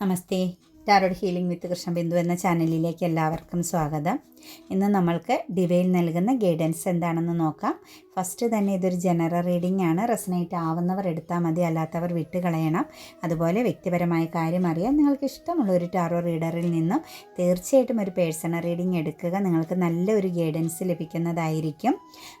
నమస్తే. Tarot healing വിത്ത് കൃഷ്ണബിന്ദു എന്ന ചാനലിലേക്ക് എല്ലാവർക്കും സ്വാഗതം. ഇന്ന് നമ്മൾക്ക് ഡിവൈൽ നൽകുന്ന ഗൈഡൻസ് എന്താണെന്ന് നോക്കാം. ഫസ്റ്റ് തന്നെ ഇതൊരു ജനറൽ റീഡിംഗ് ആണ്. റെസനേറ്റ് ആവുന്നവർ എടുത്താൽ മതി അല്ലാത്തവർ വിട്ടുകളയണം അതുപോലെ വ്യക്തിപരമായ കാര്യം അറിയാൻ നിങ്ങൾക്ക് ഇഷ്ടമുള്ള ഒരു ടാറോ റീഡറിൽ നിന്നും തീർച്ചയായിട്ടും ഒരു പേഴ്സണൽ റീഡിംഗ് എടുക്കുക. നിങ്ങൾക്ക് നല്ലൊരു ഗൈഡൻസ് ലഭിക്കുന്നതായിരിക്കും.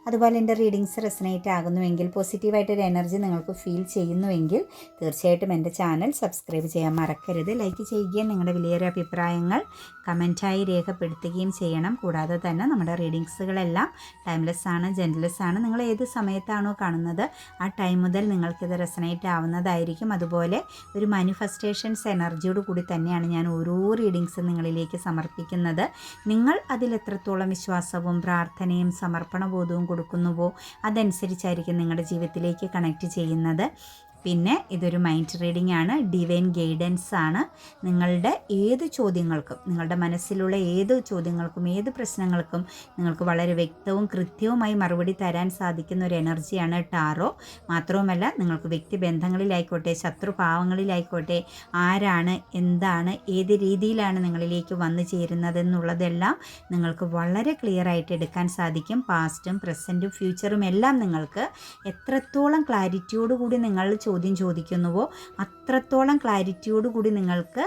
അതുപോലെ എന്റെ റീഡിങ്സ് റെസനേറ്റ് ആകുന്നുവെങ്കിൽ പോസിറ്റീവായിട്ടൊരു എനർജി നിങ്ങൾക്ക് ഫീൽ ചെയ്യുന്നുവെങ്കിൽ തീർച്ചയായിട്ടും എന്റെ ചാനൽ സബ്സ്ക്രൈബ് ചെയ്യാൻ മറക്കരുത്. ലൈക്ക് ചെയ്യുകയും നിങ്ങളുടെ വിലയേറിയ അഭിപ്രായങ്ങൾ കമന്റായി രേഖപ്പെടുത്തുകയും ചെയ്യണം. കൂടാതെ തന്നെ നമ്മുടെ റീഡിങ്സുകളെല്ലാം ടൈംലെസ് ആണ് ജെന്റ്ലെസ് ആണ് നിങ്ങൾ ഏത് സമയത്താണോ കാണുന്നത് ആ ടൈം മുതൽ നിങ്ങൾക്കിത് റെസനേറ്റ് ആവുന്നതായിരിക്കും. അതുപോലെ ഒരു മാനിഫെസ്റ്റേഷൻസ് എനർജിയോട് കൂടി തന്നെയാണ് ഞാൻ ഓരോ റീഡിങ്സും നിങ്ങളിലേക്ക് സമർപ്പിക്കുന്നത്. നിങ്ങൾ അതിൽ എത്രത്തോളം വിശ്വാസവും പ്രാർത്ഥനയും സമർപ്പണബോധവും കൊടുക്കുന്നുവോ അതനുസരിച്ചായിരിക്കും നിങ്ങളുടെ ജീവിതത്തിലേക്ക് കണക്ട് ചെയ്യുന്നത്. പിന്നെ ഇതൊരു മൈൻഡ് റീഡിംഗ് ആണ്. ഡിവൈൻ ഗൈഡൻസ് ആണ്. നിങ്ങളുടെ ഏത് ചോദ്യങ്ങൾക്കും നിങ്ങളുടെ മനസ്സിലുള്ള ഏത് ചോദ്യങ്ങൾക്കും ഏത് പ്രശ്നങ്ങൾക്കും നിങ്ങൾക്ക് വളരെ വ്യക്തവും കൃത്യവുമായി മറുപടി തരാൻ സാധിക്കുന്ന ഒരു എനർജിയാണ് ടാറോ മാത്രവുമല്ല നിങ്ങൾക്ക് വ്യക്തിബന്ധങ്ങളിലായിക്കോട്ടെ ശത്രുഭാവങ്ങളിലായിക്കോട്ടെ ആരാണ് എന്താണ് ഏത് രീതിയിലാണ് നിങ്ങളിലേക്ക് വന്നു ചേരുന്നതെന്നുള്ളതെല്ലാം നിങ്ങൾക്ക് വളരെ ക്ലിയർ ആയിട്ട് എടുക്കാൻ സാധിക്കും. പാസ്റ്റും പ്രസന്റും ഫ്യൂച്ചറും എല്ലാം നിങ്ങൾക്ക് എത്രത്തോളം ക്ലാരിറ്റിയോടുകൂടി നിങ്ങൾ ചോദ്യം ചോദിക്കുന്നുവോ? അത്രത്തോളം ക്ലാരിറ്റിയോടുകൂടി നിങ്ങൾക്ക്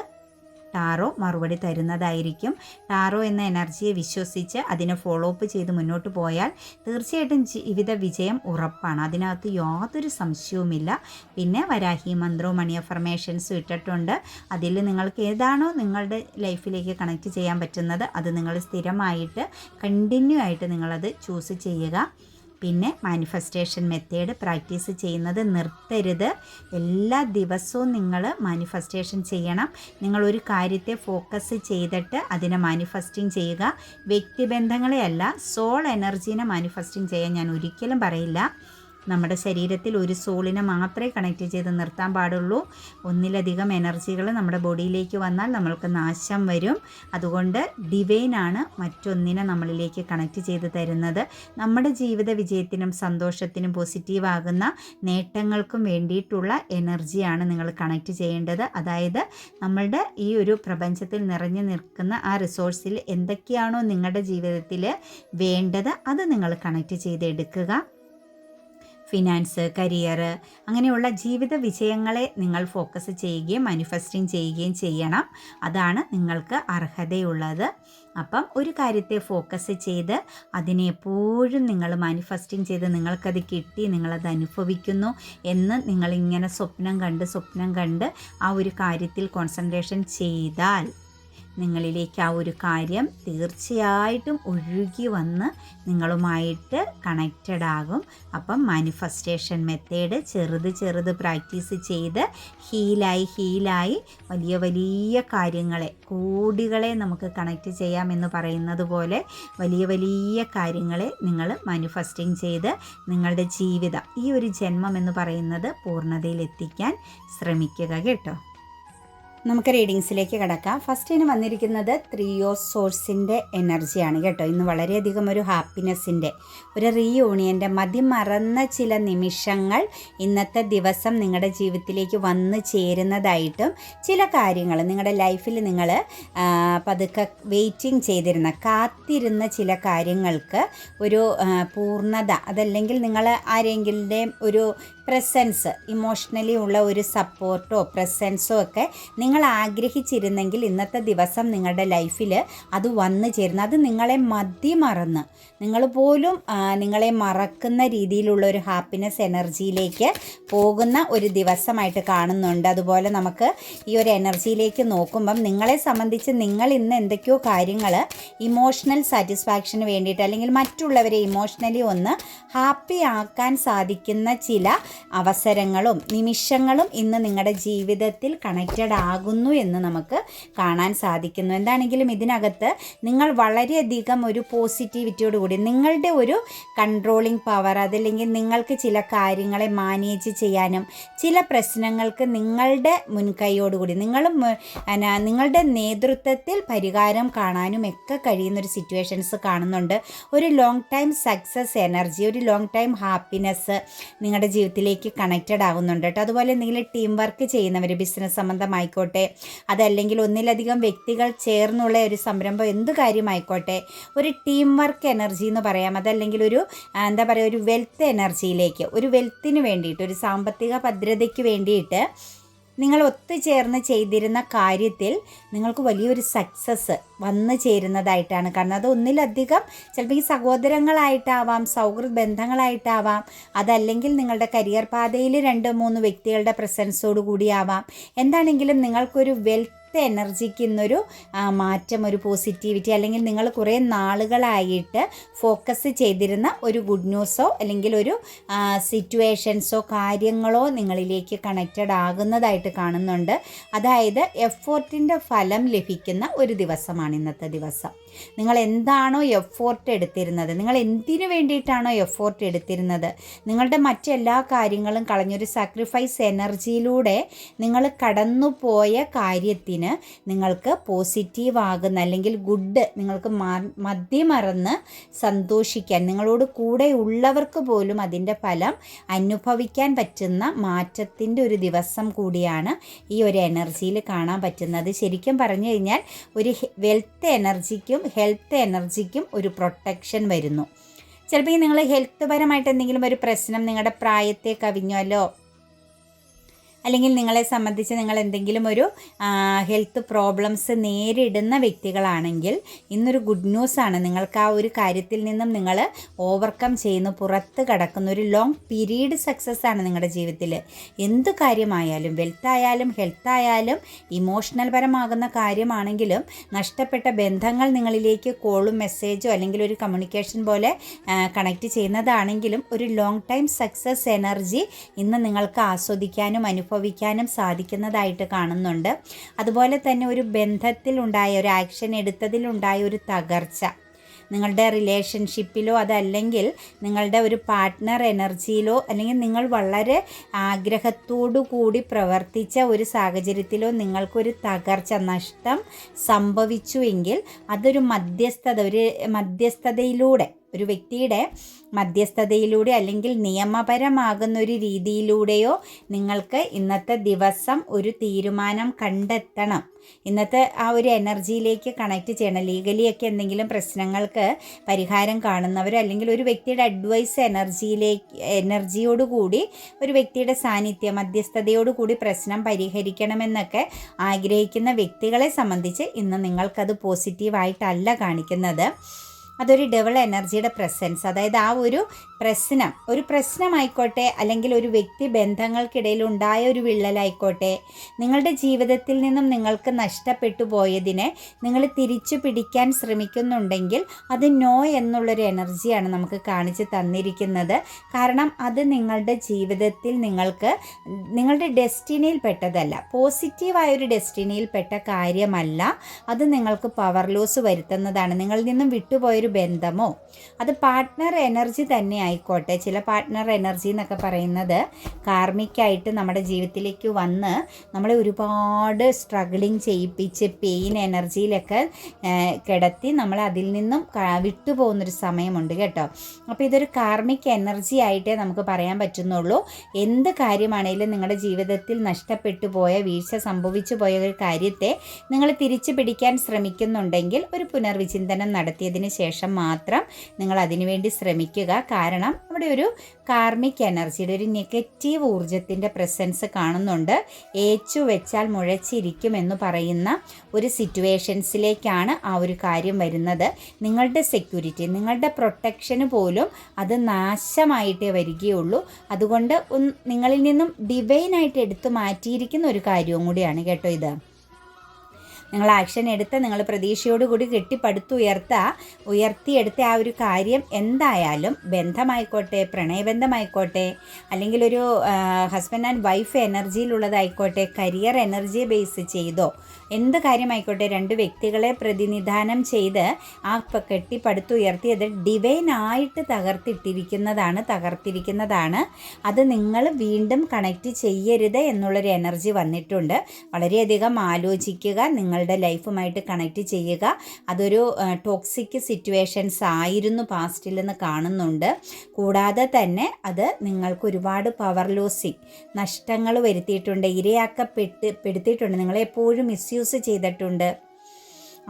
ടാറോ മറുപടി തരുന്നതായിരിക്കും. ടാറോ എന്ന എനർജിയെ വിശ്വസിച്ച് അതിനെ ഫോളോ അപ്പ് ചെയ്ത് മുന്നോട്ട് പോയാൽ തീർച്ചയായിട്ടും ജീവിത വിജയം ഉറപ്പാണ്. അതിനകത്ത് യാതൊരു സംശയവുമില്ല. പിന്നെ വരാഹി മന്ത്രവും മണി അഫർമേഷൻസും ഇട്ടിട്ടുണ്ട്. അതിൽ നിങ്ങൾക്ക് ഏതാണോ നിങ്ങളുടെ ലൈഫിലേക്ക് കണക്ട് ചെയ്യാൻ പറ്റുന്നത് അത് നിങ്ങൾ സ്ഥിരമായിട്ട് കണ്ടിന്യൂ ആയിട്ട് നിങ്ങളത് ചൂസ് ചെയ്യുക. പിന്നെ മാനിഫെസ്റ്റേഷൻ മെത്തേഡ് പ്രാക്ടീസ് ചെയ്യുന്നത് നിർത്തരുത്. എല്ലാ ദിവസവും നിങ്ങൾ മാനിഫെസ്റ്റേഷൻ ചെയ്യണം. നിങ്ങൾ ഒരു കാര്യത്തെ ഫോക്കസ് ചെയ്തിട്ട് അതിനെ മാനിഫെസ്റ്റിംഗ് ചെയ്യുക. വ്യക്തിബന്ധങ്ങളെയല്ല സോൾ എനർജീനെ മാനിഫെസ്റ്റിംഗ് ചെയ്യാൻ ഞാൻ ഒരിക്കലും പറയില്ല. നമ്മുടെ ശരീരത്തിൽ ഒരു സോളിനെ മാത്രമേ കണക്ട് ചെയ്ത് നിർത്താൻ പാടുള്ളൂ. ഒന്നിലധികം എനർജികൾ നമ്മുടെ ബോഡിയിലേക്ക് വന്നാൽ നമ്മൾക്ക് നാശം വരും. അതുകൊണ്ട് ഡിവൈനാണ് മറ്റൊന്നിനെ നമ്മളിലേക്ക് കണക്ട് ചെയ്ത് തരുന്നത്. നമ്മുടെ ജീവിത വിജയത്തിനും സന്തോഷത്തിനും പോസിറ്റീവാകുന്ന നേട്ടങ്ങൾക്കും വേണ്ടിയിട്ടുള്ള എനർജിയാണ് നിങ്ങൾ കണക്ട് ചെയ്യേണ്ടത്. അതായത് നമ്മളുടെ ഈ ഒരു പ്രപഞ്ചത്തിൽ നിറഞ്ഞു നിൽക്കുന്ന ആ റിസോഴ്സിൽ എന്തൊക്കെയാണോ നിങ്ങളുടെ ജീവിതത്തിൽ വേണ്ടത് അത് നിങ്ങൾ കണക്ട് ചെയ്തെടുക്കുക. ഫിനാൻസ് കരിയർ അങ്ങനെയുള്ള ജീവിത വിജയങ്ങളെ നിങ്ങൾ ഫോക്കസ് ചെയ്യുകയും മാനിഫെസ്റ്റിംഗ് ചെയ്യുകയും ചെയ്യണം. അതാണ് നിങ്ങൾക്ക് അർഹതയുള്ളത്. അപ്പം ഒരു കാര്യത്തെ ഫോക്കസ് ചെയ്ത് അതിനെ എപ്പോഴും നിങ്ങൾ മാനിഫെസ്റ്റിംഗ് ചെയ്ത് നിങ്ങൾക്കത് കിട്ടി നിങ്ങളത് അനുഭവിക്കുന്നു എന്ന് നിങ്ങളിങ്ങനെ സ്വപ്നം കണ്ട് സ്വപ്നം കണ്ട് ആ ഒരു കാര്യത്തിൽ കോൺസെൻട്രേഷൻ ചെയ്താൽ നിങ്ങളിലേക്ക് ആ ഒരു കാര്യം തീർച്ചയായിട്ടും ഒഴുകി വന്ന് നിങ്ങളുമായിട്ട് കണക്റ്റഡ് ആകും. അപ്പം മാനിഫെസ്റ്റേഷൻ മെത്തേഡ് ചെറുത് ചെറുത് പ്രാക്ടീസ് ചെയ്ത് ഹീലായി ഹീലായി വലിയ വലിയ കാര്യങ്ങളെ കോടികളെ നമുക്ക് കണക്റ്റ് ചെയ്യാമെന്ന് പറയുന്നത് പോലെ വലിയ വലിയ കാര്യങ്ങളെ നിങ്ങൾ മാനിഫെസ്റ്റിംഗ് ചെയ്ത് നിങ്ങളുടെ ജീവിതം ഈ ഒരു ജന്മം എന്ന് പറയുന്നത് പൂർണതയിലെത്തിക്കാൻ ശ്രമിക്കുക കേട്ടോ. നമുക്ക് റീഡിങ്സിലേക്ക് കിടക്കാം. ഫസ്റ്റ് ഇനി വന്നിരിക്കുന്നത് ത്രീയോ സോഴ്സിന്റെ എനർജിയാണ് കേട്ടോ. ഇന്ന് വളരെയധികം ഒരു ഹാപ്പിനെസ്സിന്റെ ഒരു റീയൂണിയന്റെ മതിമറന്ന ചില നിമിഷങ്ങൾ ഇന്നത്തെ ദിവസം നിങ്ങളുടെ ജീവിതത്തിലേക്ക് വന്നു ചേരുന്നതായിട്ടും ചില കാര്യങ്ങൾ നിങ്ങളുടെ ലൈഫിൽ നിങ്ങൾ പതുക്കെ വെയിറ്റിംഗ് ചെയ്തിരുന്ന കാത്തിരുന്ന ചില കാര്യങ്ങൾക്ക് ഒരു പൂർണത അതല്ലെങ്കിൽ നിങ്ങൾ ആരെങ്കിലും ഒരു പ്രസൻസ് ഇമോഷണലി ഉള്ള ഒരു സപ്പോർട്ടോ പ്രസൻസോ ഒക്കെ നിങ്ങൾ ആഗ്രഹിച്ചിരുന്നെങ്കിൽ ഇന്നത്തെ ദിവസം നിങ്ങളുടെ ലൈഫിൽ അത് വന്നു ചേരുന്നു. അത് നിങ്ങളെ മതി മറന്ന് നിങ്ങൾ പോലും നിങ്ങളെ മറക്കുന്ന രീതിയിലുള്ള ഒരു ഹാപ്പിനെസ് എനർജിയിലേക്ക് പോകുന്ന ഒരു ദിവസമായിട്ട് കാണുന്നുണ്ട്. അതുപോലെ നമുക്ക് ഈ ഒരു എനർജിയിലേക്ക് നോക്കുമ്പം നിങ്ങളെ സംബന്ധിച്ച് നിങ്ങൾ ഇന്ന് എന്തൊക്കെയോ കാര്യങ്ങൾ ഇമോഷണൽ സാറ്റിസ്ഫാക്ഷന് വേണ്ടിയിട്ട് അല്ലെങ്കിൽ മറ്റുള്ളവരെ ഇമോഷണലി ഒന്ന് ഹാപ്പി ആക്കാൻ സാധിക്കുന്ന ചില അവസരങ്ങളും നിമിഷങ്ങളും ഇന്ന് നിങ്ങളുടെ ജീവിതത്തിൽ കണക്റ്റഡ് ആകുന്നു എന്ന് നമുക്ക് കാണാൻ സാധിക്കുന്നു. എന്താണെങ്കിലും ഇതിനകത്ത് നിങ്ങൾ വളരെയധികം ഒരു പോസിറ്റിവിറ്റിയോടുകൂടി നിങ്ങളുടെ ഒരു കൺട്രോളിംഗ് പവർ അതല്ലെങ്കിൽ നിങ്ങൾക്ക് ചില കാര്യങ്ങളെ മാനേജ് ചെയ്യാനും ചില പ്രശ്നങ്ങൾക്ക് നിങ്ങളുടെ മുൻകൈയോടുകൂടി നിങ്ങൾ നിങ്ങളുടെ നേതൃത്വത്തിൽ പരിഹാരം കാണാനും ഒക്കെ കഴിയുന്ന ഒരു സിറ്റുവേഷൻസ് കാണുന്നുണ്ട്. ഒരു ലോങ് ടൈം സക്സസ് എനർജി ഒരു ലോങ് ടൈം ഹാപ്പിനെസ് നിങ്ങളുടെ ജീവിതത്തിൽ നിങ്ങളിലേക്ക് കണക്റ്റഡ് ആകുന്നുണ്ട് കേട്ടോ അതുപോലെ എന്തെങ്കിലും ടീം വർക്ക് ചെയ്യുന്നവർ ബിസിനസ് സംബന്ധമായിക്കോട്ടെ അതല്ലെങ്കിൽ ഒന്നിലധികം വ്യക്തികൾ ചേർന്നുള്ള ഒരു സംരംഭം എന്ത് കാര്യമായിക്കോട്ടെ ഒരു ടീം വർക്ക് എനർജി എന്ന് പറയാം. അതല്ലെങ്കിൽ ഒരു എന്താ പറയുക ഒരു വെൽത്ത് എനർജിയിലേക്ക് ഒരു വെൽത്തിന് വേണ്ടിയിട്ട് ഒരു സാമ്പത്തിക ഭദ്രതയ്ക്ക് വേണ്ടിയിട്ട് നിങ്ങൾ ഒത്തുചേർന്ന് ചെയ്തിരുന്ന കാര്യത്തിൽ നിങ്ങൾക്ക് വലിയൊരു സക്സസ് വന്നു ചേരുന്നതായിട്ടാണ് കാരണം അത് ഒന്നിലധികം ചിലപ്പോൾ ഈ സഹോദരങ്ങളായിട്ടാവാം സൗഹൃദ ബന്ധങ്ങളായിട്ടാവാം അതല്ലെങ്കിൽ നിങ്ങളുടെ കരിയർ പാതയിൽ രണ്ട് മൂന്ന് വ്യക്തികളുടെ പ്രസൻസോട് കൂടിയാവാം എന്താണെങ്കിലും നിങ്ങൾക്കൊരു വെൽത്ത് എനർജിക്ക് ഇന്നൊരു മാറ്റം ഒരു പോസിറ്റിവിറ്റി അല്ലെങ്കിൽ നിങ്ങൾ കുറേ നാളുകളായിട്ട് ഫോക്കസ് ചെയ്തിരുന്ന ഒരു ഗുഡ് ന്യൂസോ അല്ലെങ്കിൽ ഒരു സിറ്റുവേഷൻസോ കാര്യങ്ങളോ നിങ്ങളിലേക്ക് കണക്റ്റഡ് ആകുന്നതായിട്ട് കാണുന്നുണ്ട്. അതായത് എഫോർട്ടിന്റെ ഫലം ലഭിക്കുന്ന ഒരു ദിവസമാണ് ഇന്നത്തെ ദിവസം. നിങ്ങൾ എന്താണോ എഫോർട്ട് എടുത്തിരുന്നത്? നിങ്ങൾ എന്തിനു വേണ്ടിയിട്ടാണോ എഫോർട്ട് എടുത്തിരുന്നത്? നിങ്ങളുടെ മറ്റെല്ലാ കാര്യങ്ങളും കളഞ്ഞൊരു സാക്രിഫൈസ് എനർജിയിലൂടെ നിങ്ങൾ കടന്നുപോയ കാര്യത്തിന് നിങ്ങൾക്ക് പോസിറ്റീവ് ആകുന്ന അല്ലെങ്കിൽ ഗുഡ് നിങ്ങൾക്ക് മദ്യമറന്ന് സന്തോഷിക്കാൻ നിങ്ങളോട് കൂടെ ഉള്ളവർക്ക് പോലും അതിന്റെ ഫലം അനുഭവിക്കാൻ പറ്റുന്ന മാറ്റത്തിന്റെ ഒരു ദിവസം കൂടിയാണ് ഈ ഒരു എനർജിയിൽ കാണാൻ പറ്റുന്നത്. ശരിക്കും പറഞ്ഞു കഴിഞ്ഞാൽ ഒരു വെൽത്ത് എനർജിക്കും ഹെൽത്ത് എനർജിക്കും ഒരു പ്രൊട്ടക്ഷൻ വരുന്നു. ചിലപ്പോൾ നിങ്ങൾ ഹെൽത്ത് പരമായിട്ട് എന്തെങ്കിലും ഒരു പ്രശ്നം നിങ്ങളുടെ പ്രായത്തെ കവിഞ്ഞല്ലോ അല്ലെങ്കിൽ നിങ്ങളെ സംബന്ധിച്ച് നിങ്ങൾ എന്തെങ്കിലും ഒരു ഹെൽത്ത് പ്രോബ്ലംസ് നേരിടുന്ന വ്യക്തികളാണെങ്കിൽ ഇന്നൊരു ഗുഡ് ന്യൂസ് ആണ്. നിങ്ങൾക്ക് ആ ഒരു കാര്യത്തിൽ നിന്നും നിങ്ങൾ ഓവർകം ചെയ്യുന്നു പുറത്ത് കടക്കുന്ന. ഒരു ലോങ് പീരീഡ് സക്സസ് ആണ് നിങ്ങളുടെ ജീവിതത്തിൽ എന്ത് കാര്യമായാലും വെൽത്ത് ആയാലും ഹെൽത്ത് ആയാലും ഇമോഷണൽ പരമാകുന്ന കാര്യമാണെങ്കിലും നഷ്ടപ്പെട്ട ബന്ധങ്ങൾ നിങ്ങളിലേക്ക് കോളും മെസ്സേജോ അല്ലെങ്കിൽ ഒരു കമ്മ്യൂണിക്കേഷൻ പോലെ കണക്ട് ചെയ്യുന്നതാണെങ്കിലും ഒരു ലോങ് ടൈം സക്സസ് എനർജി ഇന്ന് നിങ്ങൾക്ക് ആസ്വദിക്കാനും അനുഭവിക്കാനും സാധിക്കുന്നതായിട്ട് കാണുന്നുണ്ട്. അതുപോലെ തന്നെ ഒരു ബന്ധത്തിലുണ്ടായ ഒരു ആക്ഷൻ എടുത്തതിലുണ്ടായ ഒരു തകർച്ച. നിങ്ങളുടെ റിലേഷൻഷിപ്പിലോ അതല്ലെങ്കിൽ നിങ്ങളുടെ ഒരു പാർട്ട്ണർ എനർജിയിലോ അല്ലെങ്കിൽ നിങ്ങൾ വളരെ ആഗ്രഹത്തോടു കൂടി പ്രവർത്തിച്ച ഒരു സാഹചര്യത്തിലോ നിങ്ങൾക്കൊരു തകർച്ച നഷ്ടം സംഭവിച്ചു എങ്കിൽ അതൊരു മധ്യസ്ഥത ഒരു മധ്യസ്ഥതയിലൂടെ ഒരു വ്യക്തിയുടെ മധ്യസ്ഥതയിലൂടെ അല്ലെങ്കിൽ നിയമപരമാകുന്ന ഒരു രീതിയിലൂടെയോ നിങ്ങൾക്ക് ഇന്നത്തെ ദിവസം ഒരു തീരുമാനം കണ്ടെത്തണം. ഇന്നത്തെ ആ ഒരു എനർജിയിലേക്ക് കണക്ട് ചെയ്യണം. ലീഗലിയൊക്കെ എന്തെങ്കിലും പ്രശ്നങ്ങൾക്ക് പരിഹാരം കാണുന്നവരോ അല്ലെങ്കിൽ ഒരു വ്യക്തിയുടെ അഡ്വൈസ് എനർജിയിലേക്ക് എനർജിയോടുകൂടി ഒരു വ്യക്തിയുടെ സാന്നിധ്യം മധ്യസ്ഥതയോടുകൂടി പ്രശ്നം പരിഹരിക്കണമെന്നൊക്കെ ആഗ്രഹിക്കുന്ന വ്യക്തികളെ സംബന്ധിച്ച് ഇന്ന് നിങ്ങൾക്കത് പോസിറ്റീവായിട്ടല്ല കാണിക്കുന്നത്. അതൊരു ഡബിൾ എനർജിയുടെ പ്രസൻസ് അതായത് ആ ഒരു പ്രശ്നം. ഒരു പ്രശ്നമായിക്കോട്ടെ അല്ലെങ്കിൽ ഒരു വ്യക്തി ബന്ധങ്ങൾക്കിടയിൽ ഉണ്ടായ ഒരു വിള്ളലായിക്കോട്ടെ നിങ്ങളുടെ ജീവിതത്തിൽ നിന്നും നിങ്ങൾക്ക് നഷ്ടപ്പെട്ടു പോയതിനെ നിങ്ങൾ തിരിച്ചു പിടിക്കാൻ ശ്രമിക്കുന്നുണ്ടെങ്കിൽ അത് നോ എന്നുള്ളൊരു എനർജിയാണ് നമുക്ക് കാണിച്ച് തന്നിരിക്കുന്നത്. കാരണം അത് നിങ്ങളുടെ ജീവിതത്തിൽ നിങ്ങൾക്ക് നിങ്ങളുടെ ഡെസ്റ്റിനിയിൽ പെട്ടതല്ല പോസിറ്റീവായ ഒരു ഡെസ്റ്റിനിയിൽ പെട്ട കാര്യമല്ല. അത് നിങ്ങൾക്ക് പവർ ലോസ് വരുത്തുന്നതാണ്. നിങ്ങളിൽ നിന്നും വിട്ടുപോയൊരു ബന്ധമോ? അത് പാർട്ട്ണർ എനർജി തന്നെ ആയിക്കോട്ടെ. ചില പാർട്ട്ണർ എനർജി എന്നൊക്കെ പറയുന്നത് കാർമിക്കായിട്ട് നമ്മുടെ ജീവിതത്തിലേക്ക് വന്ന് നമ്മളെ ഒരുപാട് സ്ട്രഗിളിങ് ചെയ്യിപ്പിച്ച് പെയിൻ എനർജിയിലൊക്കെ കിടത്തി നമ്മൾ അതിൽ നിന്നും വിട്ടുപോകുന്നൊരു സമയമുണ്ട് കേട്ടോ. അപ്പോൾ ഇതൊരു കാർമിക് എനർജി ആയിട്ടേ നമുക്ക് പറയാൻ പറ്റുന്നുള്ളൂ. എന്ത് കാര്യമാണെങ്കിലും നിങ്ങളുടെ ജീവിതത്തിൽ നഷ്ടപ്പെട്ടു പോയ വീഴ്ച സംഭവിച്ചു പോയ ഒരു കാര്യത്തെ നിങ്ങൾ തിരിച്ചു പിടിക്കാൻ ശ്രമിക്കുന്നുണ്ടെങ്കിൽ ഒരു പുനർവിചിന്തനം നടത്തിയതിന് ശേഷം മാത്രം നിങ്ങൾ അതിനുവേണ്ടി ശ്രമിക്കുക. കാരണം അവിടെ ഒരു കാർമിക് എനർജിയുടെ ഒരു നെഗറ്റീവ് ഊർജത്തിന്റെ പ്രസൻസ് കാണുന്നുണ്ട്. ഏച്ചു വെച്ചാൽ മുഴച്ചിരിക്കും എന്ന് പറയുന്ന ഒരു സിറ്റുവേഷൻസിലേക്കാണ് ആ ഒരു കാര്യം വരുന്നത്. നിങ്ങളുടെ സെക്യൂരിറ്റി നിങ്ങളുടെ പ്രൊട്ടക്ഷന് പോലും അത് നാശമായിട്ടേ വരികയുള്ളൂ. അതുകൊണ്ട് നിങ്ങളിൽ നിന്നും ഡിവൈനായിട്ട് എടുത്തു മാറ്റിയിരിക്കുന്ന ഒരു കാര്യവും കൂടിയാണ് കേട്ടോ ഇത്. നിങ്ങൾ ആക്ഷൻ എടുത്ത് നിങ്ങൾ പ്രതീക്ഷയോടുകൂടി കെട്ടിപ്പടുത്തുയർത്ത ഉയർത്തിയെടുത്ത ആ ഒരു കാര്യം എന്തായാലും ബന്ധമായിക്കോട്ടെ പ്രണയബന്ധമായിക്കോട്ടെ അല്ലെങ്കിൽ ഒരു ഹസ്ബൻഡ് ആൻഡ് വൈഫ് എനർജിയിലുള്ളതായിക്കോട്ടെ കരിയർ എനർജിയെ ബേസ് ചെയ്തോ എന്ത് കാര്യമായിക്കോട്ടെ രണ്ട് വ്യക്തികളെ പ്രതിനിധാനം ചെയ്ത് ആ പ- കെട്ടിപ്പടുത്തുയർത്തിയത് ഡിവൈനായിട്ട് തകർത്തിട്ടിരിക്കുന്നതാണ് തകർത്തിരിക്കുന്നതാണ്. അത് നിങ്ങൾ വീണ്ടും കണക്റ്റ് ചെയ്യരുത് എന്നുള്ളൊരു എനർജി വന്നിട്ടുണ്ട്. വളരെയധികം ആലോചിക്കുക നിങ്ങളുടെ ലൈഫുമായിട്ട് കണക്റ്റ് ചെയ്യുക. അതൊരു ടോക്സിക് സിറ്റുവേഷൻസ് ആയിരുന്നു പാസ്റ്റിൽ നിന്ന് കാണുന്നുണ്ട്. കൂടാതെ തന്നെ അത് നിങ്ങൾക്ക് ഒരുപാട് പവർ ലോസിങ് നഷ്ടങ്ങൾ വരുത്തിയിട്ടുണ്ട് ഇരയാക്കപ്പെട്ട് പെടുത്തിയിട്ടുണ്ട്. നിങ്ങളെ എപ്പോഴും മിസ്യൂസ് ചെയ്തിട്ടുണ്ട്.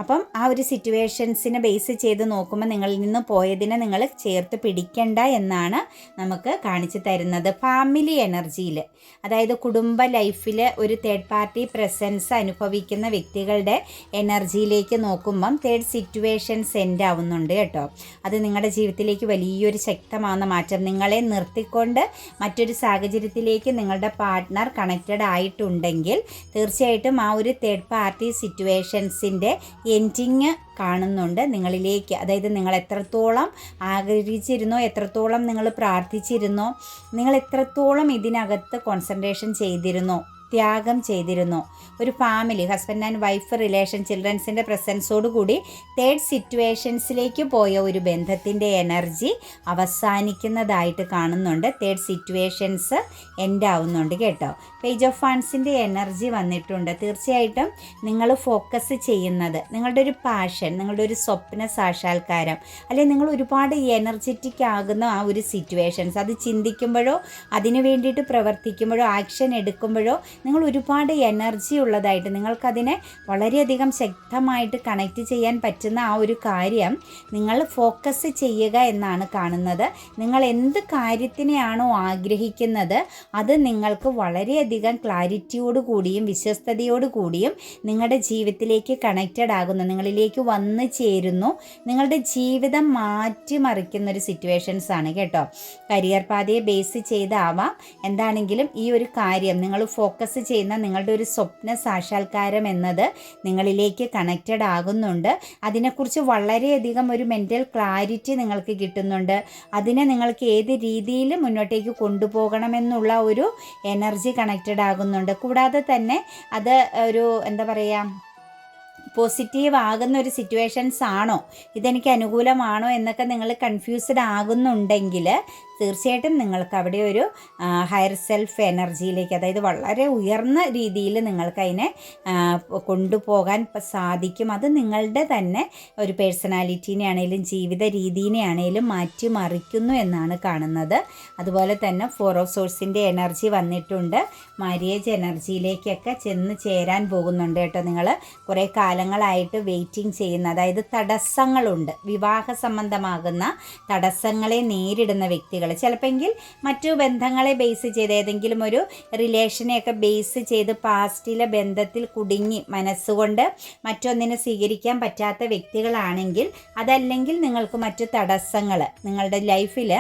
അപ്പം ആ ഒരു സിറ്റുവേഷൻസിനെ ബേസ് ചെയ്ത് നോക്കുമ്പോൾ നിങ്ങളിൽ നിന്ന് പോയതിനെ നിങ്ങൾ ചേർത്ത് പിടിക്കണ്ട എന്നാണ് നമുക്ക് കാണിച്ചു തരുന്നത്. ഫാമിലി എനർജിയിൽ അതായത് കുടുംബ ലൈഫിൽ ഒരു തേർഡ് പാർട്ടി പ്രസൻസ് അനുഭവിക്കുന്ന വ്യക്തികളുടെ എനർജിയിലേക്ക് നോക്കുമ്പം തേർഡ് സിറ്റുവേഷൻ സെൻഡ് ആവുന്നുണ്ട് കേട്ടോ. അത് നിങ്ങളുടെ ജീവിതത്തിലേക്ക് വലിയൊരു ശക്തമാവുന്ന മാറ്റം. നിങ്ങളെ നിർത്തിക്കൊണ്ട് മറ്റൊരു സാഹചര്യത്തിലേക്ക് നിങ്ങളുടെ പാർട്ട്ണർ കണക്റ്റഡ് ആയിട്ടുണ്ടെങ്കിൽ തീർച്ചയായിട്ടും ആ ഒരു തേർഡ് പാർട്ടി സിറ്റുവേഷൻസിന്റെ എൻഡിങ് കാണുന്നുണ്ട്. നിങ്ങളിലേക്ക് അതായത് നിങ്ങൾ എത്രത്തോളം ആഗ്രഹിച്ചിരുന്നോ എത്രത്തോളം നിങ്ങൾ പ്രാർത്ഥിച്ചിരുന്നോ നിങ്ങൾ എത്രത്തോളം ഇതിനകത്ത് കോൺസെൻട്രേഷൻ ചെയ്തിരുന്നോ ത്യാഗം ചെയ്തിരുന്നു. ഒരു family husband and wife relation ചിൽഡ്രൻസിന്റെ പ്രസൻസോടുകൂടി തേർഡ് സിറ്റുവേഷൻസിലേക്ക് പോയ ഒരു ബന്ധത്തിന്റെ എനർജി അവസാനിക്കുന്നതായിട്ട് കാണുന്നുണ്ട്. തേർഡ് സിറ്റുവേഷൻസ് എൻഡ് ആവുന്നുണ്ട് കേട്ടോ പേജ് ഓഫ് ഫണ്ട്സിന്റെ എനർജി വന്നിട്ടുണ്ട്. തീർച്ചയായിട്ടും നിങ്ങൾ ഫോക്കസ് ചെയ്യുന്നത് നിങ്ങളുടെ ഒരു പാഷൻ നിങ്ങളുടെ ഒരു സ്വപ്ന സാക്ഷാത്കാരം അല്ലെങ്കിൽ നിങ്ങൾ ഒരുപാട് എനർജറ്റിക് ആകുന്ന ആ ഒരു സിറ്റുവേഷൻസ് അത് ചിന്തിക്കുമ്പോഴോ അതിനു വേണ്ടിയിട്ട് പ്രവർത്തിക്കുമ്പോഴോ ആക്ഷൻ എടുക്കുമ്പോഴോ നിങ്ങൾ ഒരുപാട് എനർജി ഉള്ളതായിട്ട് നിങ്ങൾക്കതിനെ വളരെയധികം ശക്തമായിട്ട് കണക്റ്റ് ചെയ്യാൻ പറ്റുന്ന ആ ഒരു കാര്യം നിങ്ങൾ ഫോക്കസ് ചെയ്യുക എന്നാണ് കാണുന്നത്. നിങ്ങൾ എന്ത് കാര്യത്തിനെയാണോ ആഗ്രഹിക്കുന്നത് അത് നിങ്ങൾക്ക് വളരെയധികം ക്ലാരിറ്റിയോട് കൂടിയും വിശ്വസ്തയോട് കൂടിയും നിങ്ങളുടെ ജീവിതത്തിലേക്ക് കണക്റ്റഡ് ആകുന്നു നിങ്ങളിലേക്ക് വന്നു ചേരുന്നു. നിങ്ങളുടെ ജീവിതം മാറ്റിമറിക്കുന്ന ഒരു സിറ്റുവേഷൻസ് ആണ് കേട്ടോ. കരിയർ പാതയെ ബേസ് ചെയ്താവാം. എന്താണെങ്കിലും ഈ ഒരു കാര്യം നിങ്ങൾ ഫോക്കസ് ചെയ്യുന്ന നിങ്ങളുടെ ഒരു സ്വപ്ന സാക്ഷാത്കാരം എന്നത് നിങ്ങളിലേക്ക് കണക്റ്റഡ് ആകുന്നുണ്ട്. അതിനെക്കുറിച്ച് വളരെയധികം ഒരു മെന്റൽ ക്ലാരിറ്റി നിങ്ങൾക്ക് കിട്ടുന്നുണ്ട്. അതിനെ നിങ്ങൾക്ക് ഏത് രീതിയിൽ മുന്നോട്ടേക്ക് കൊണ്ടുപോകണമെന്നുള്ള ഒരു എനർജി കണക്റ്റഡ് ആകുന്നുണ്ട്. കൂടാതെ തന്നെ അത് ഒരു എന്താ പറയുക പോസിറ്റീവ് ആകുന്ന ഒരു സിറ്റുവേഷൻസ് ആണോ? ഇതെനിക്ക് അനുകൂലമാണോ എന്നൊക്കെ നിങ്ങൾ കൺഫ്യൂസ്ഡ് ആകുന്നുണ്ടെങ്കിൽ തീർച്ചയായിട്ടും നിങ്ങൾക്ക് അവിടെ ഒരു ഹയർ സെൽഫ് എനർജിയിലേക്ക് അതായത് വളരെ ഉയർന്ന രീതിയിൽ നിങ്ങൾക്ക് അതിനെ കൊണ്ടുപോകാൻ സാധിക്കും. അത് നിങ്ങളുടെ തന്നെ ഒരു പേഴ്സണാലിറ്റീനെ ആണെങ്കിലും ജീവിത രീതിനെ ആണെങ്കിലും മാറ്റിമറിക്കുന്നു എന്നാണ് കാണുന്നത്. അതുപോലെ തന്നെ ഫോർ ഓഫ് സോഴ്സിന്റെ എനർജി വന്നിട്ടുണ്ട്. മാരിയേജ് എനർജിയിലേക്കൊക്കെ ചെന്ന് ചേരാൻ പോകുന്നുണ്ട് കേട്ടോ നിങ്ങൾ കുറേ കാലങ്ങളായിട്ട് വെയിറ്റിംഗ് ചെയ്യുന്ന അതായത് തടസ്സങ്ങളുണ്ട്. വിവാഹ സംബന്ധമാകുന്ന തടസ്സങ്ങളെ നേരിടുന്ന വ്യക്തികൾ ചിലപ്പോൾ മറ്റു ബന്ധങ്ങളെ ബേസ് ചെയ്ത് ഏതെങ്കിലും ഒരു റിലേഷനെയൊക്കെ ബേസ് ചെയ്ത് പാസ്റ്റിലെ ബന്ധത്തിൽ കുടുങ്ങി മനസ്സുകൊണ്ട് മറ്റൊന്നിനെ സ്വീകരിക്കാൻ പറ്റാത്ത വ്യക്തികളാണെങ്കിൽ അതല്ലെങ്കിൽ നിങ്ങൾക്ക് മറ്റു തടസ്സങ്ങൾ നിങ്ങളുടെ ലൈഫിൽ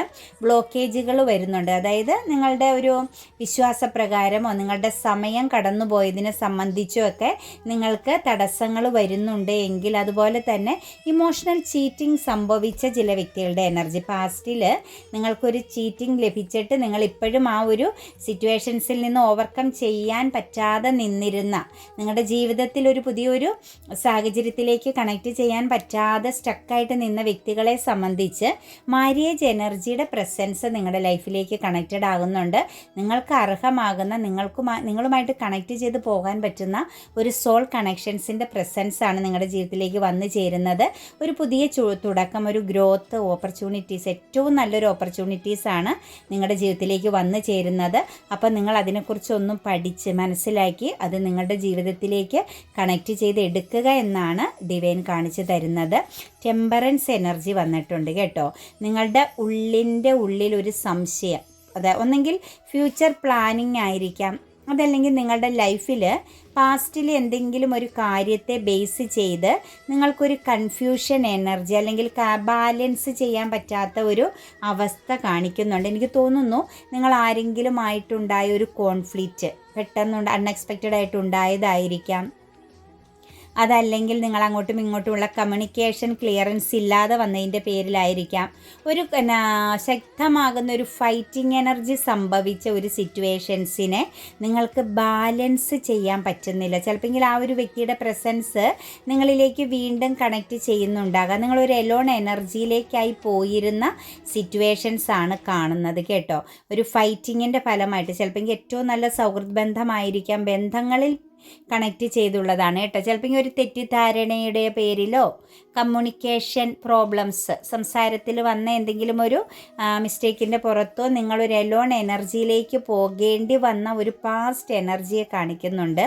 ബ്ലോക്കേജുകൾ വരുന്നുണ്ട്. അതായത് നിങ്ങളുടെ ഒരു വിശ്വാസപ്രകാരമോ നിങ്ങളുടെ സമയം കടന്നുപോയതിനെ സംബന്ധിച്ചോ ഒക്കെ നിങ്ങൾക്ക് തടസ്സങ്ങൾ വരുന്നുണ്ട് എങ്കിൽ അതുപോലെ തന്നെ ഇമോഷണൽ ചീറ്റിംഗ് സംഭവിച്ച ചില വ്യക്തികളുടെ എനർജി പാസ്റ്റിൽ നിങ്ങൾക്കൊരു ഒരു ചീറ്റിംഗ് ലഭിച്ചിട്ട് നിങ്ങൾ ഇപ്പോഴും ആ ഒരു സിറ്റുവേഷൻസിൽ നിന്ന് ഓവർകം ചെയ്യാൻ പറ്റാതെ നിന്നിരുന്ന നിങ്ങളുടെ ജീവിതത്തിൽ ഒരു പുതിയൊരു സാഹചര്യത്തിലേക്ക് കണക്ട് ചെയ്യാൻ പറ്റാതെ സ്റ്റക്കായിട്ട് നിന്ന വ്യക്തികളെ സംബന്ധിച്ച് മാരിയേജ് എനർജിയുടെ പ്രസൻസ് നിങ്ങളുടെ ലൈഫിലേക്ക് കണക്റ്റഡ് ആകുന്നുണ്ട്. നിങ്ങൾക്ക് അർഹമാകുന്ന നിങ്ങൾക്ക് നിങ്ങളുമായിട്ട് കണക്ട് ചെയ്ത് പോകാൻ പറ്റുന്ന ഒരു സോൾ കണക്ഷൻസിന്റെ പ്രസൻസ് ആണ് നിങ്ങളുടെ ജീവിതത്തിലേക്ക് വന്നു ചേരുന്നത്. ഒരു പുതിയ തുടക്കം ഒരു ഗ്രോത്ത് ഓപ്പർച്യൂണിറ്റീസ് ഏറ്റവും നല്ലൊരു ഓപ്പർച്യൂണിറ്റി ആണ് നിങ്ങളുടെ ജീവിതത്തിലേക്ക് വന്നു ചേരുന്നത്. അപ്പോൾ നിങ്ങൾ അതിനെക്കുറിച്ചൊന്നും പഠിച്ച് മനസ്സിലാക്കി അത് നിങ്ങളുടെ ജീവിതത്തിലേക്ക് കണക്റ്റ് ചെയ്ത് എടുക്കുക എന്നാണ് ഡിവൈൻ കാണിച്ചു തരുന്നത്. ടെമ്പറൻസ് എനർജി വന്നിട്ടുണ്ട് കേട്ടോ. നിങ്ങളുടെ ഉള്ളിന്റെ ഉള്ളിൽ ഒരു സംശയം. അതെ ഒന്നെങ്കിൽ ഫ്യൂച്ചർ പ്ലാനിങ് ആയിരിക്കാം. അതല്ലെങ്കിൽ നിങ്ങളുടെ ലൈഫിൽ പാസ്റ്റിൽ എന്തെങ്കിലും ഒരു കാര്യത്തെ ബേസ് ചെയ്ത് നിങ്ങൾക്കൊരു കൺഫ്യൂഷൻ എനർജി അല്ലെങ്കിൽ ബാലൻസ് ചെയ്യാൻ പറ്റാത്ത ഒരു അവസ്ഥ കാണിക്കുന്നുണ്ട്. എനിക്ക് തോന്നുന്നു നിങ്ങൾ ആരെങ്കിലും ആയിട്ടുണ്ടായ ഒരു കോൺഫ്ലിക്റ്റ് പെട്ടെന്നുണ്ട് അൺഎക്സ്പെക്റ്റഡ് ആയിട്ട് ഉണ്ടായതായിരിക്കാം. അതല്ലെങ്കിൽ നിങ്ങൾ അങ്ങോട്ടും ഇങ്ങോട്ടുമുള്ള കമ്മ്യൂണിക്കേഷൻ ക്ലിയറൻസ് ഇല്ലാതെ വന്നതിന്റെ പേരിലായിരിക്കാം. ഒരു ശക്തമാകുന്ന ഒരു ഫൈറ്റിംഗ് എനർജി സംഭവിച്ച ഒരു സിറ്റുവേഷൻസിനെ നിങ്ങൾക്ക് ബാലൻസ് ചെയ്യാൻ പറ്റുന്നില്ല. ചിലപ്പോൾ ആ ഒരു വ്യക്തിയുടെ പ്രസൻസ് നിങ്ങളിലേക്ക് വീണ്ടും കണക്റ്റ് ചെയ്യുന്നുണ്ടാകാം. നിങ്ങളൊരു എലോൺ എനർജിയിലേക്കായി പോയിരുന്ന സിറ്റുവേഷൻസ് ആണ് കാണുന്നത് കേട്ടോ. ഒരു ഫൈറ്റിങ്ങിന്റെ ഫലമായിട്ട് ചിലപ്പോൾ ഏറ്റവും നല്ല സൗഹൃദ ബന്ധമായിരിക്കാം. ബന്ധങ്ങളിൽ കണക്റ്റ് ചെയ്തുള്ളതാണ് കേട്ടോ. ചിലപ്പോൾ ഒരു തെറ്റിദ്ധാരണയുടെ പേരിലോ കമ്മ്യൂണിക്കേഷൻ പ്രോബ്ലംസ് സംസാരത്തിൽ വന്ന എന്തെങ്കിലും ഒരു മിസ്റ്റേക്കിന്റെ പുറത്തോ നിങ്ങളൊരു എലോൺ എനർജിയിലേക്ക് പോകേണ്ടി വന്ന ഒരു പാസ്റ്റ് എനർജിയെ കാണിക്കുന്നുണ്ട്.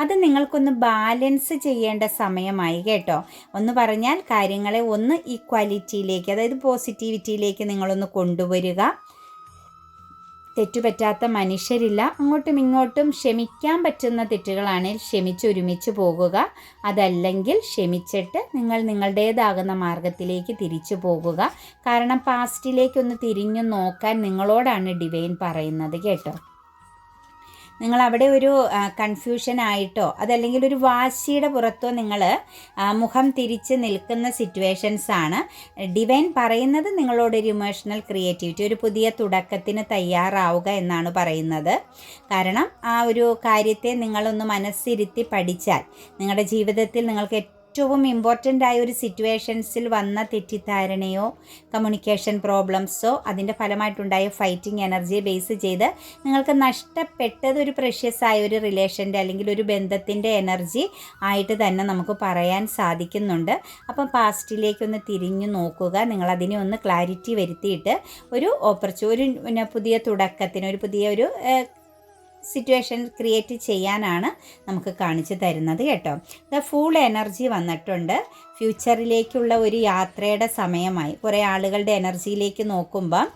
അത് നിങ്ങൾക്കൊന്ന് ബാലൻസ് ചെയ്യേണ്ട സമയമായി കേട്ടോ. ഒന്ന് പറഞ്ഞാൽ കാര്യങ്ങളെ ഒന്ന് ഈക്വാലിറ്റിയിലേക്ക് അതായത് പോസിറ്റിവിറ്റിയിലേക്ക് നിങ്ങളൊന്ന് കൊണ്ടുവരിക. തെറ്റുപറ്റാത്ത മനുഷ്യരില്ല. അങ്ങോട്ടും ഇങ്ങോട്ടും ക്ഷമിക്കാൻ പറ്റുന്ന തെറ്റുകളാണെങ്കിൽ ക്ഷമിച്ചൊരുമിച്ച് പോകുക. അതല്ലെങ്കിൽ ക്ഷമിച്ചിട്ട് നിങ്ങൾ നിങ്ങളുടേതാകുന്ന മാർഗത്തിലേക്ക് തിരിച്ചു പോകുക. കാരണം പാസ്റ്റിലേക്കൊന്ന് തിരിഞ്ഞു നോക്കാൻ നിങ്ങളോടാണ് ഡിവൈൻ പറയുന്നത് കേട്ടോ. നിങ്ങൾ അവിടെ ഒരു കൺഫ്യൂഷൻ ആയിട്ടോ അതല്ലെങ്കിൽ ഒരു വാശിയുടെ പുറത്തോ നിങ്ങൾ മുഖം തിരിച്ച് നിൽക്കുന്ന സിറ്റുവേഷൻസ് ആണ്. ഡിവൈൻ പറയുന്നത് നിങ്ങളോട് ഒരു ഇമോഷണൽ ക്രിയേറ്റിവിറ്റി ഒരു പുതിയ തുടക്കത്തിന് തയ്യാറാവുക എന്നാണ് പറയുന്നത്. കാരണം ആ ഒരു കാര്യത്തെ നിങ്ങളൊന്ന് മനസ്സിരുത്തി പഠിച്ചാൽ നിങ്ങളുടെ ജീവിതത്തിൽ നിങ്ങൾക്ക് ഏറ്റവും ഇമ്പോർട്ടന്റ് ആയ ഒരു സിറ്റുവേഷൻസിൽ വന്ന തെറ്റിദ്ധാരണയോ കമ്മ്യൂണിക്കേഷൻ പ്രോബ്ലംസോ അതിന്റെ ഫലമായിട്ടുണ്ടായ ഫൈറ്റിംഗ് എനർജിയെ ബേസ് ചെയ്ത് നിങ്ങൾക്ക് നഷ്ടപ്പെട്ടത് ഒരു പ്രഷ്യസ് ആയ ഒരു റിലേഷന്റെ അല്ലെങ്കിൽ ഒരു ബന്ധത്തിന്റെ എനർജി ആയിട്ട് തന്നെ നമുക്ക് പറയാൻ സാധിക്കുന്നുണ്ട്. അപ്പം പാസ്റ്റിലേക്കൊന്ന് തിരിഞ്ഞു നോക്കുക. നിങ്ങളതിനെ ഒന്ന് ക്ലാരിറ്റി വരുത്തിയിട്ട് ഒരു ഓപ്പർച്യൂ ഒരു പുതിയ തുടക്കത്തിന് ഒരു പുതിയ ഒരു സിറ്റുവേഷൻ ക്രിയേറ്റ് ചെയ്യാനാണ് നമുക്ക് കാണിച്ചു തരുന്നത് കേട്ടോ. ദ ഫുൾ എനർജി വന്നിട്ടുണ്ട്. ഫ്യൂച്ചറിലേക്കുള്ള ഒരു യാത്രയുടെ സമയമായി. കുറേ ആളുകളുടെ എനർജിയിലേക്ക് നോക്കുമ്പോൾ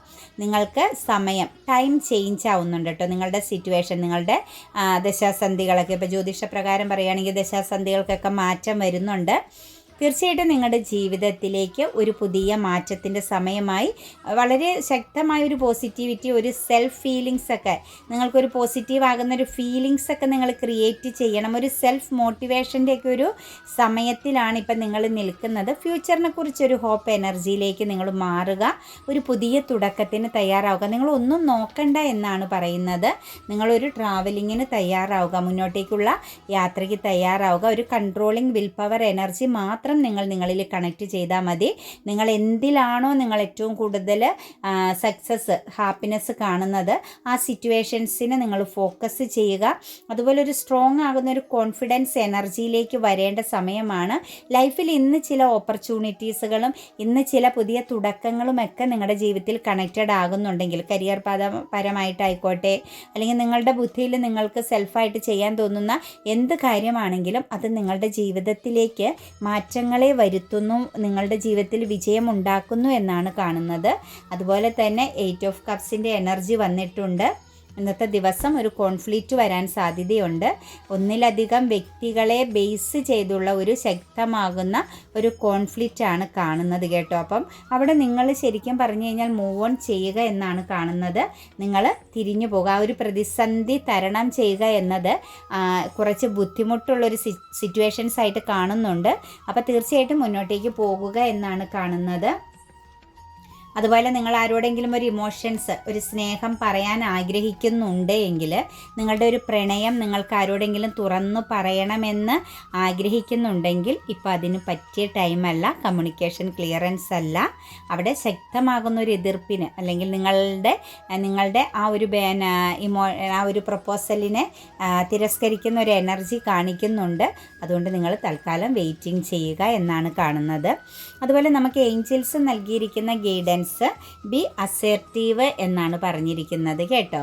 നിങ്ങൾക്ക് സമയം ടൈം ചേഞ്ച് ആവുന്നുണ്ട് കേട്ടോ. നിങ്ങളുടെ സിറ്റുവേഷൻ നിങ്ങളുടെ ദശാസന്ധികളൊക്കെ. ഇപ്പോൾ ജ്യോതിഷപ്രകാരം പറയുകയാണെങ്കിൽ ദശാസന്ധികൾക്കൊക്കെ മാറ്റം വരുന്നുണ്ട്. തീർച്ചയായിട്ടും നിങ്ങളുടെ ജീവിതത്തിലേക്ക് ഒരു പുതിയ മാറ്റത്തിന്റെ സമയമായി വളരെ ശക്തമായ ഒരു പോസിറ്റിവിറ്റി ഒരു സെൽഫ് ഫീലിങ്സ് ഒക്കെ നിങ്ങൾക്കൊരു പോസിറ്റീവ് ആകുന്ന ഒരു ഫീലിങ്സ് ഒക്കെ നിങ്ങൾ ക്രിയേറ്റ് ചെയ്യണം. ഒരു സെൽഫ് മോട്ടിവേഷന്റെ ഒക്കെ ഒരു സമയത്തിലാണ് ഇപ്പം നിങ്ങൾ നിൽക്കുന്നത്. ഫ്യൂച്ചറിനെ കുറിച്ചൊരു ഹോപ്പ് എനർജിയിലേക്ക് നിങ്ങൾ മാറുക. ഒരു പുതിയ തുടക്കത്തിന് തയ്യാറാവുക. നിങ്ങൾ ഒന്നും നോക്കണ്ട എന്നാണ് പറയുന്നത്. നിങ്ങളൊരു ട്രാവലിങ്ങിന് തയ്യാറാവുക. മുന്നോട്ടേക്കുള്ള യാത്രയ്ക്ക് തയ്യാറാവുക. ഒരു കൺട്രോളിങ് വിൽ പവർ എനർജി മാത്രം മാത്രം നിങ്ങൾ നിങ്ങളിൽ കണക്റ്റ് ചെയ്താൽ മതി. നിങ്ങൾ എന്തിലാണോ നിങ്ങൾ ഏറ്റവും കൂടുതൽ സക്സസ് ഹാപ്പിനെസ് കാണുന്നത് ആ സിറ്റുവേഷൻസിനെ നിങ്ങൾ ഫോക്കസ് ചെയ്യുക. അതുപോലെ ഒരു സ്ട്രോങ് ആകുന്ന ഒരു കോൺഫിഡൻസ് എനർജിയിലേക്ക് വരേണ്ട സമയമാണ്. ലൈഫിൽ ഇന്ന് ചില ഓപ്പർച്യൂണിറ്റീസുകളും ഇന്ന് ചില പുതിയ തുടക്കങ്ങളും ഒക്കെ നിങ്ങളുടെ ജീവിതത്തിൽ കണക്റ്റഡ് ആകുന്നുണ്ടെങ്കിൽ കരിയർ പദ പരമായിട്ടായിക്കോട്ടെ അല്ലെങ്കിൽ നിങ്ങളുടെ ബുദ്ധിയിൽ നിങ്ങൾക്ക് സെൽഫായിട്ട് ചെയ്യാൻ തോന്നുന്ന എന്ത് കാര്യമാണെങ്കിലും അത് നിങ്ങളുടെ ജീവിതത്തിലേക്ക് മാറ്റം മാറ്റങ്ങളെ വരുത്തുന്നു നിങ്ങളുടെ ജീവിതത്തിൽ വിജയം ഉണ്ടാക്കുന്നു എന്നാണ് കാണുന്നത്. അതുപോലെ തന്നെ എയ്റ്റ് ഓഫ് കപ്സിന്റെ എനർജി വന്നിട്ടുണ്ട്. ഇന്നത്തെ ദിവസം ഒരു കോൺഫ്ലിക്റ്റ് വരാൻ സാധ്യതയുണ്ട്. ഒന്നിലധികം വ്യക്തികളെ ബേസ് ചെയ്തുള്ള ഒരു ശക്തമാകുന്ന ഒരു കോൺഫ്ലിക്റ്റ് ആണ് കാണുന്നത് കേട്ടോ. അപ്പം അവിടെ നിങ്ങൾ ശരിക്കും പറഞ്ഞു കഴിഞ്ഞാൽ മൂവ് ഓൺ ചെയ്യുക എന്നാണ് കാണുന്നത്. നിങ്ങൾ തിരിഞ്ഞു പോകുക. ആ ഒരു പ്രതിസന്ധി തരണം ചെയ്യുക എന്നത് കുറച്ച് ബുദ്ധിമുട്ടുള്ളൊരു സിറ്റുവേഷൻസ് ആയിട്ട് കാണുന്നുണ്ട്. അപ്പോൾ തീർച്ചയായിട്ടും മുന്നോട്ടേക്ക് പോകുക എന്നാണ് കാണുന്നത്. അതുപോലെ നിങ്ങൾ ആരോടെങ്കിലും ഒരു ഇമോഷൻസ് ഒരു സ്നേഹം പറയാൻ ആഗ്രഹിക്കുന്നുണ്ടെങ്കിൽ നിങ്ങളുടെ ഒരു പ്രണയം നിങ്ങൾക്ക് ആരോടെങ്കിലും തുറന്നു പറയണമെന്ന് ആഗ്രഹിക്കുന്നുണ്ടെങ്കിൽ ഇപ്പോൾ അതിന് പറ്റിയ ടൈമല്ല കമ്മ്യൂണിക്കേഷൻ ക്ലിയറൻസ് അല്ല. അവിടെ ശക്തമാകുന്ന ഒരു എതിർപ്പിന് അല്ലെങ്കിൽ നിങ്ങളുടെ നിങ്ങളുടെ ആ ഒരു ഇമോ ആ ഒരു പ്രപ്പോസലിനെ തിരസ്കരിക്കുന്ന ഒരു എനർജി കാണിക്കുന്നുണ്ട്. അതുകൊണ്ട് നിങ്ങൾ തൽക്കാലം വെയിറ്റിംഗ് ചെയ്യുക എന്നാണ് കാണുന്നത്. അതുപോലെ നമുക്ക് ഏഞ്ചൽസ് നൽകിയിരിക്കുന്ന ഗൈഡൻസ് സെൻസ് ബി അസേർട്ടീവ് എന്നാണ് പറഞ്ഞിരിക്കുന്നത് കേട്ടോ.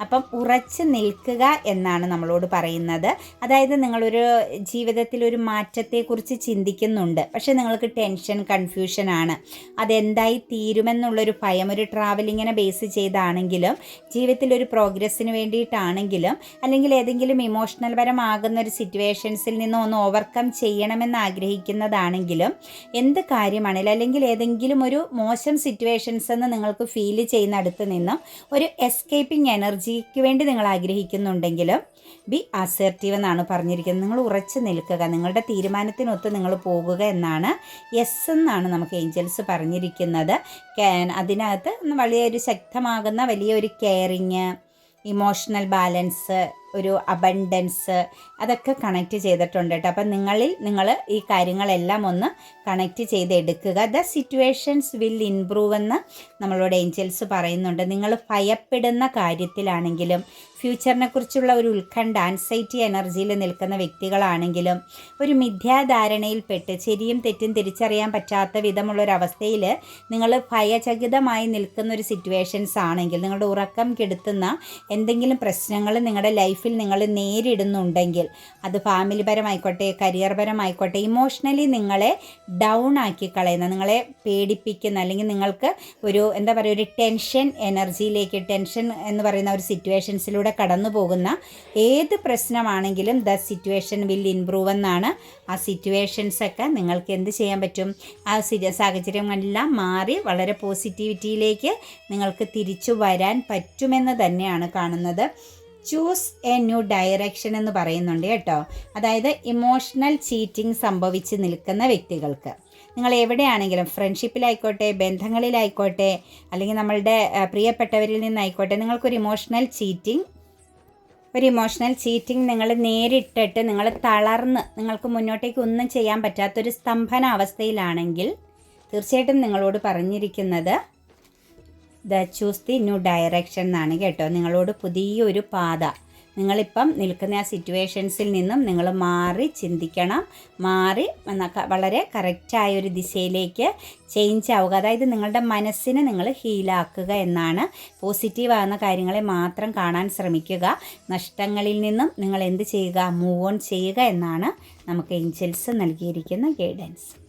അപ്പം ഉറച്ച് നിൽക്കുക എന്നാണ് നമ്മളോട് പറയുന്നത്. അതായത് നിങ്ങളൊരു ജീവിതത്തിൽ ഒരു മാറ്റത്തെക്കുറിച്ച് ചിന്തിക്കുന്നുണ്ട്. പക്ഷേ നിങ്ങൾക്ക് ടെൻഷൻ കൺഫ്യൂഷൻ ആണ്. അതെന്തായി തീരുമെന്നുള്ളൊരു ഭയം ഒരു ട്രാവലിങ്ങിനെ ബേസ് ചെയ്താണെങ്കിലും ജീവിതത്തിൽ ഒരു പ്രോഗ്രസ്സിന് വേണ്ടിയിട്ടാണെങ്കിലും അല്ലെങ്കിൽ ഏതെങ്കിലും ഇമോഷണൽ പരമാകുന്ന ഒരു സിറ്റുവേഷൻസിൽ നിന്ന് ഒന്ന് ഓവർകം ചെയ്യണമെന്ന് ആഗ്രഹിക്കുന്നതാണെങ്കിലും എന്ത് കാര്യമാണെങ്കിലും അല്ലെങ്കിൽ ഏതെങ്കിലും ഒരു മോശം സിറ്റുവേഷൻസ് എന്ന് നിങ്ങൾക്ക് ഫീൽ ചെയ്യുന്ന അടുത്ത് നിന്നും ഒരു എസ്കേപ്പിംഗ് എനർജിക്ക് വേണ്ടി നിങ്ങൾ ആഗ്രഹിക്കുന്നുണ്ടെങ്കിലും ബി അസേർട്ടീവ് എന്നാണ് പറഞ്ഞിരിക്കുന്നത്. നിങ്ങൾ ഉറച്ചു നിൽക്കുക. നിങ്ങളുടെ തീരുമാനത്തിനൊത്ത് നിങ്ങൾ പോകുക എന്നാണ് യെസ് എന്നാണ് നമുക്ക് ഏഞ്ചൽസ് പറഞ്ഞിരിക്കുന്നത്. അതിനകത്ത് വലിയൊരു ശക്തമാകുന്ന വലിയൊരു കെയറിങ് ഇമോഷണൽ ബാലൻസ് ഒരു അബണ്ടൻസ് അതൊക്കെ കണക്റ്റ് ചെയ്തിട്ടുണ്ട് കേട്ടോ അപ്പം നിങ്ങളിൽ നിങ്ങൾ ഈ കാര്യങ്ങളെല്ലാം ഒന്ന് കണക്റ്റ് ചെയ്തെടുക്കുക. ദ സിറ്റുവേഷൻസ് വിൽ ഇംപ്രൂവ് എന്ന് നമ്മളോട് ഏഞ്ചൽസ് പറയുന്നുണ്ട്. നിങ്ങൾ ഭയപ്പെടുന്ന കാര്യത്തിലാണെങ്കിലും ഫ്യൂച്ചറിനെ കുറിച്ചുള്ള ഒരു ഉത്കണ്ഠ ആൻസൈറ്റി എനർജിയിൽ നിൽക്കുന്ന വ്യക്തികളാണെങ്കിലും ഒരു മിഥ്യാധാരണയിൽപ്പെട്ട് ശരിയും തെറ്റും തിരിച്ചറിയാൻ പറ്റാത്ത വിധമുള്ളൊരവസ്ഥയിൽ നിങ്ങൾ ഭയചകിതമായി നിൽക്കുന്ന ഒരു സിറ്റുവേഷൻസ് ആണെങ്കിൽ നിങ്ങളുടെ ഉറക്കം കെടുത്തുന്ന എന്തെങ്കിലും പ്രശ്നങ്ങൾ നിങ്ങളുടെ ലൈഫിൽ നിങ്ങൾ നേരിടുന്നുണ്ടെങ്കിൽ അത് ഫാമിലി പരമായിക്കോട്ടെ കരിയർ പരമായിക്കോട്ടെ ഇമോഷണലി നിങ്ങളെ ഡൗൺ ആക്കി കളയുന്ന നിങ്ങളെ പേടിപ്പിക്കുന്ന അല്ലെങ്കിൽ നിങ്ങൾക്ക് ഒരു എന്താ പറയുക ഒരു ടെൻഷൻ എനർജിയിലേക്ക് ടെൻഷൻ എന്ന് പറയുന്ന ഒരു സിറ്റുവേഷൻസിലൂടെ കടന്നു പോകുന്ന ഏത് പ്രശ്നമാണെങ്കിലും ദ സിറ്റുവേഷൻ വിൽ ഇംപ്രൂവ് എന്നാണ് ആ സിറ്റുവേഷൻസൊക്കെ നിങ്ങൾക്ക് എന്ത് ചെയ്യാൻ പറ്റും? ആ സി- സാഹചര്യമെല്ലാം മാറി വളരെ പോസിറ്റിവിറ്റിയിലേക്ക് നിങ്ങൾക്ക് തിരിച്ചു വരാൻ പറ്റുമെന്ന് തന്നെയാണ് കാണുന്നത്. ചൂസ് എ ന്യൂ ഡയറക്ഷൻ എന്ന് പറയുന്നുണ്ട് കേട്ടോ. അതായത് ഇമോഷണൽ ചീറ്റിംഗ് സംഭവിച്ച് നിൽക്കുന്ന വ്യക്തികൾക്ക്. നിങ്ങൾ എവിടെയാണെങ്കിലും ഫ്രണ്ട്ഷിപ്പിലായിക്കോട്ടെ ബന്ധങ്ങളിലായിക്കോട്ടെ അല്ലെങ്കിൽ നമ്മളുടെ പ്രിയപ്പെട്ടവരിൽ നിന്നായിക്കോട്ടെ നിങ്ങൾക്കൊരു ഇമോഷണൽ ചീറ്റിംഗ് ഒരു ഇമോഷണൽ ചീറ്റിംഗ് നിങ്ങൾ നേരിട്ടിട്ട് നിങ്ങൾ തളർന്ന് നിങ്ങൾക്ക് മുന്നോട്ടേക്ക് ഒന്നും ചെയ്യാൻ പറ്റാത്തൊരു സ്തംഭന അവസ്ഥയിലാണെങ്കിൽ തീർച്ചയായിട്ടും നിങ്ങളോട് പറഞ്ഞിരിക്കുന്നത് the choose the new direction എന്നാണ് കേട്ടോ. നിങ്ങളോട് പുതിയൊരു പാത. നിങ്ങളിപ്പം നിൽക്കുന്ന ആ സിറ്റുവേഷൻസിൽ നിന്നും നിങ്ങൾ മാറി ചിന്തിക്കണം. മാറി വളരെ കറക്റ്റായ ഒരു ദിശയിലേക്ക് ചേഞ്ച് ആവുക. അതായത് നിങ്ങളുടെ മനസ്സിനെ നിങ്ങൾ ഹീലാക്കുക എന്നാണ് പോസിറ്റീവ് ആകുന്ന കാര്യങ്ങളെ മാത്രം കാണാൻ ശ്രമിക്കുക. നഷ്ടങ്ങളിൽ നിന്നും നിങ്ങൾ എന്ത് ചെയ്യുക? മൂവ് ഓൺ ചെയ്യുക എന്നാണ് നമുക്ക് ഏഞ്ചൽസ് നൽകിയിരിക്കുന്ന ഗൈഡൻസ്